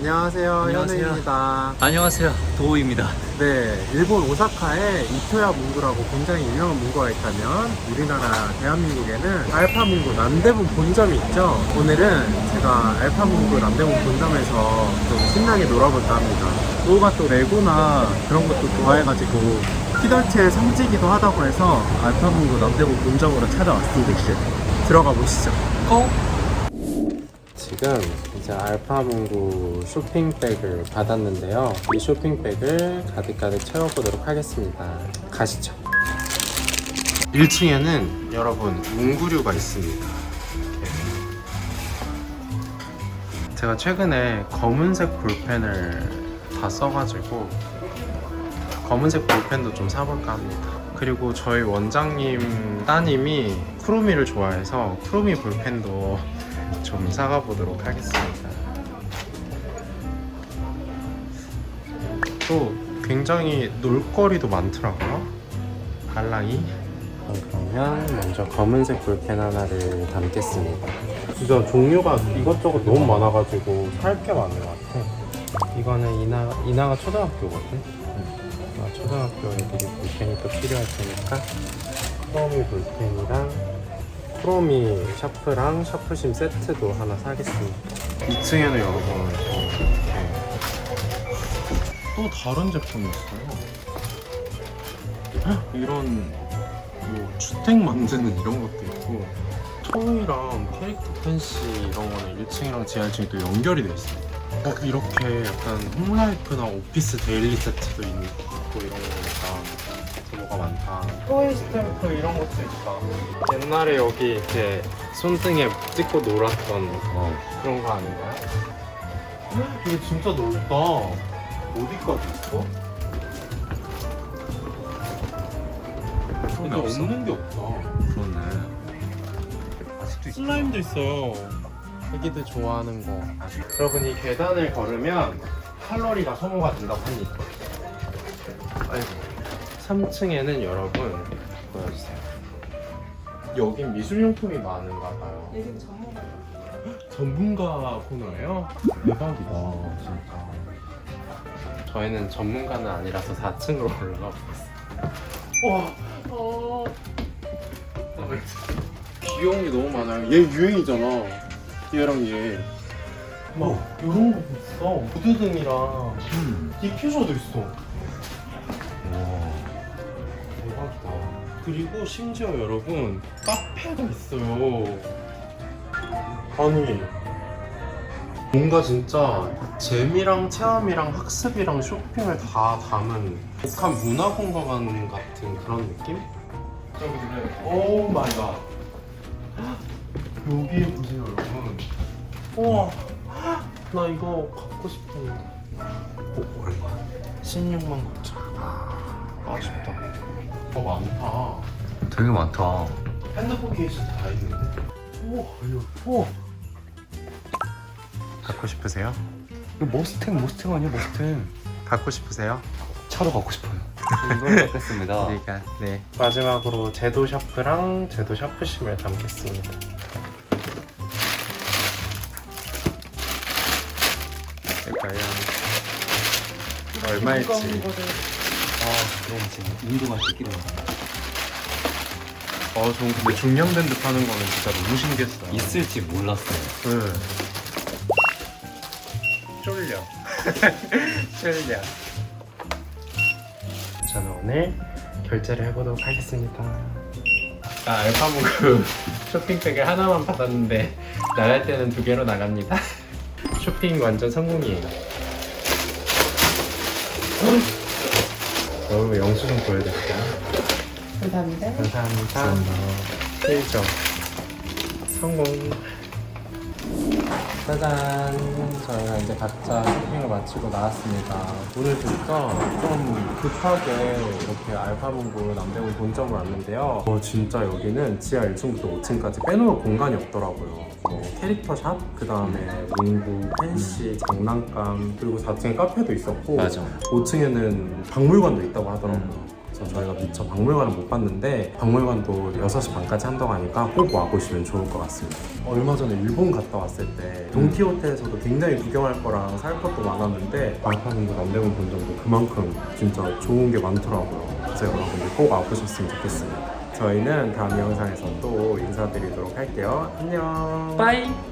안녕하세요, 안녕하세요. 현우입니다. 안녕하세요 도우입니다 네, 일본 오사카에 이토야 문구라고 굉장히 유명한 문구가 있다면 우리나라 대한민국에는 알파 문구 남대문 본점이 있죠. 오늘은 제가 알파 문구 남대문 본점에서 좀 신나게 놀아볼까 합니다. 도우가 또 레고나 그런 것도 좋아해가지고 피덜트의 성지기도 하다고 해서 알파 문구 남대문 본점으로 찾아왔습니다. 들어가 보시죠. 고! 지금 이제 알파문구 쇼핑백을 받았는데요. 이 쇼핑백을 가득가득 채워보도록 하겠습니다. 가시죠. 1층에는 여러분 문구류가 있습니다. 제가 최근에 검은색 볼펜을 다 써가지고 검은색 볼펜도 좀 사볼까 합니다. 그리고 저희 원장님 따님이 쿠로미를 좋아해서 쿠로미 볼펜도 좀 사가 보도록 하겠습니다. 또 굉장히 놀거리도 많더라고요. 알랑이. 그러면 먼저 검은색 볼펜 하나를 담겠습니다. 진짜 종류가 이것저것 너무 많아가지고 살 게 많은 것 같아. 이거는 이나 이나가 초등학교거든. 아, 초등학교 애들이 볼펜이 또 필요할 테니까 크로미 볼펜이랑 크로미 샤프랑 샤프심 세트도 하나 사겠습니다. 2층에는 여러분 이렇게 또 다른 제품이 있어요. 헉, 이런 뭐 주택 만드는 이런 것도 있고 토이랑 캐릭터 펜시 이런 거는 1층이랑 지하 1층이 또 연결이 돼 있어요. 어, 이렇게 약간 홈라이프나 오피스 데일리 세트도 있고 이런 거 뭐가 많다. 토이 스탬프 이런 것도 있다. 옛날에 여기 이렇게 손등에 찍고 놀았던 어. 그런 거 아닌가요? 이게 진짜 넓다. 어디까지 있어? 근데 없어? 없는 게 없다. 그렇네 아직도 있 슬라임도 있어요. 애기들 좋아하는 거. 여러분 이 계단을 걸으면 칼로리가 소모가 된다고 합니다. 아이고. 3층에는 여러분 보여주세요. 여긴 미술용품이 많은가 봐요. 여기는 전문가. 전문가 코너예요? 대박이다 진짜. 저희는 전문가는 아니라서 4층으로 올라가 보겠습니다. 와, 어. 귀여운 게 너무 많아요. 얘 유행이잖아. 얘랑 얘. 막 이런 거 있어. 무드등이랑 음. 디퓨저도 있어. 와. 대박이다. 그리고 심지어 여러분 카페가 있어요. 아니 뭔가 진짜 재미랑 체험이랑 학습이랑 쇼핑을 다 담은 북한 문화 공간 같은 그런 느낌? 여러분들 오 마이 갓 여기 보세요 여러분 우와 나 이거 갖고 싶은데 어, 얼마? 16만 9천 아쉽다. 더 많다. 되게 많다. 핸드폰 케이스 다 있는데. 우와 이거 우와 갖고 싶으세요? 이거 머스탱 머스탱 아니야 머스탱? 갖고 싶으세요? 차로 갖고 싶어요. 이걸 갖겠습니다. 우리가 네. 마지막으로 제도 샤프랑 제도 샤프심을 담겠습니다. 과연 얼마일지. 아 그럼 지금 인도가 끼끼는 어, 전 근데 중량밴드 파는 거는 진짜 너무 신기했어요. 있을지 몰랐어요. 네. 쫄려. 쫄려. 저는 오늘 결제를 해보도록 하겠습니다. 아 알파모그 쇼핑백을 하나만 받았는데 나갈 때는 두 개로 나갑니다. 쇼핑 완전 성공이에요 여러분 영수증 보여드릴까요? 감사합니다. 감사합니다. 필정 성공. 짜잔. 저희가 이제 각자 쇼핑을 마치고 나왔습니다. 오늘 진짜 좀 급하게 이렇게 알파본고 남대문 본점을 왔는데요. 어, 진짜 여기는 지하 1층부터 5층까지 빼놓을 공간이 없더라고요. 뭐 캐릭터 샵, 그 다음에 문구, 펜시, 장난감, 그리고 4층에 카페도 있었고 맞아 5층에는 박물관도 있다고 하더라고요. 그래서 저희가 미처 박물관을 못 봤는데 박물관도 6시 반까지 한다고 하니까 꼭 와보시면 좋을 것 같습니다. 얼마 전에 일본 갔다 왔을 때 동키호테에서도 굉장히 구경할 거랑 살 것도 많았는데 거 남대문 본점도 그만큼 진짜 좋은 게 많더라고요. 그래서 여러분들 꼭 와보셨으면 좋겠습니다. 저희는 다음 영상에서 또 인사드리도록 할게요. 안녕. 빠이.